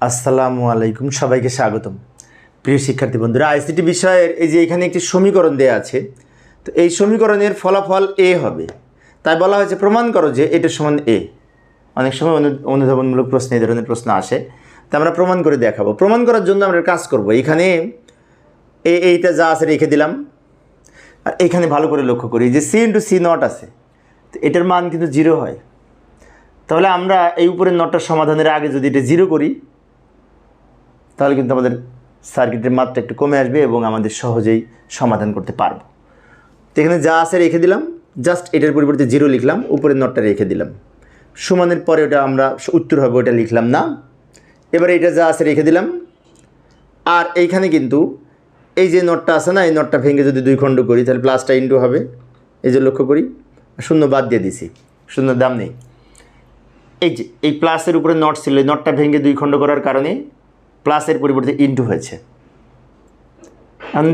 আসসালামু আলাইকুম, সবাইকে স্বাগতম। প্রিয় শিক্ষার্থী বন্ধুরা, আইসিটি বিষয়ের এই যে এখানে একটি সমীকরণ দেয়া আছে, তো এই সমীকরণের ফলাফল এ হবে। তাই বলা হয়েছে, প্রমাণ করো যে এটা সমান এ। অনেক সময় অনু- অনুধাবনমূলক প্রশ্ন, এই ধরনের প্রশ্ন আসে। তা আমরা প্রমাণ করে দেখাবো। প্রমাণ করার জন্য আমরা কাজ করব। এখানে এ, এইটা যা আছে রেখে দিলাম। আর এখানে ভালো করে লক্ষ্য করি যে সি ইন্টু সি নট আছে। তো এটার মান কিন্তু জিরো হয়। তাহলে আমরা এই উপরের নটটার সমাধানের আগে যদি এটা জিরো করি তাহলে কিন্তু আমাদের সার্কিটের মাত্রা একটু কমে আসবে এবং আমাদের সহজেই সমাধান করতে পারব। তো এখানে যা আছে রেখে দিলাম। জাস্ট এটার পরিবর্তে জিরো লিখলাম, উপরের নটটা রেখে দিলাম। সমানের পরে ওটা আমরা উত্তর হবে, ওটা লিখলাম না। এবারে এটা যা আছে রেখে দিলাম। আর এইখানে কিন্তু এই যে নটটা আছে না, এই নটটা ভেঙে যদি দুই খণ্ড করি, তাহলে প্লাসটা ইন্টু হবে। এই যে লক্ষ্য করি, শূন্য বাদ দিয়ে দিছি, শূন্য দাম নেই। এই যে, এই প্লাসের উপরে নট ছিল নটটা ভেঙে দুই খণ্ড করার কারণে প্লাসের পরিবর্তে ইন্টু হয়েছে।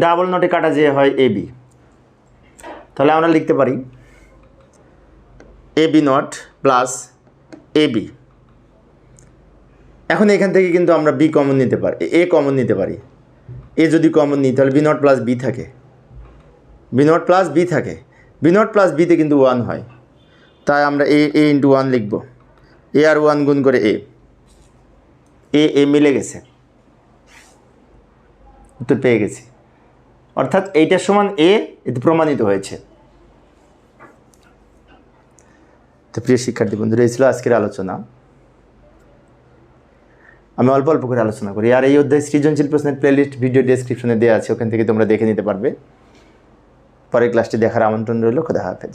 ডাবল নটে কাটা যে হয় এ বি তাহলে আমরা লিখতে পারি A B not plus A B এখন এখান থেকে কিন্তু আমরা বি কমন নিতে পারি এ কমন নিতে পারি। এ যদি কমন নিই, তাহলে বি নট প্লাস বি থাকে। বি নট প্লাস বি থাকে। বি নট প্লাস বিতে কিন্তু ওয়ান হয়। তাই আমরা এ এ ইন্টু ওয়ান লিখব। এ আর ওয়ান গুণ করে এ এ মিলে গেছে। উত্তর পেয়ে গেছি। অর্থাৎ এইটার সমান এ এতে প্রমাণিত হয়েছে। তো প্রিয় শিক্ষার্থী বন্ধুরা, এই ছিল আজকের আলোচনা। আমি অল্প অল্প করে আলোচনা করি। আর এই অধ্যায় সৃজনশীল প্রশ্নের প্লেলিস্ট ভিডিও ডেসক্রিপশনে দেওয়া আছে, ওখান থেকে তোমরা দেখে নিতে পারবে। পরের ক্লাসটি দেখার আমন্ত্রণ রইল। খোদা হাফেজ।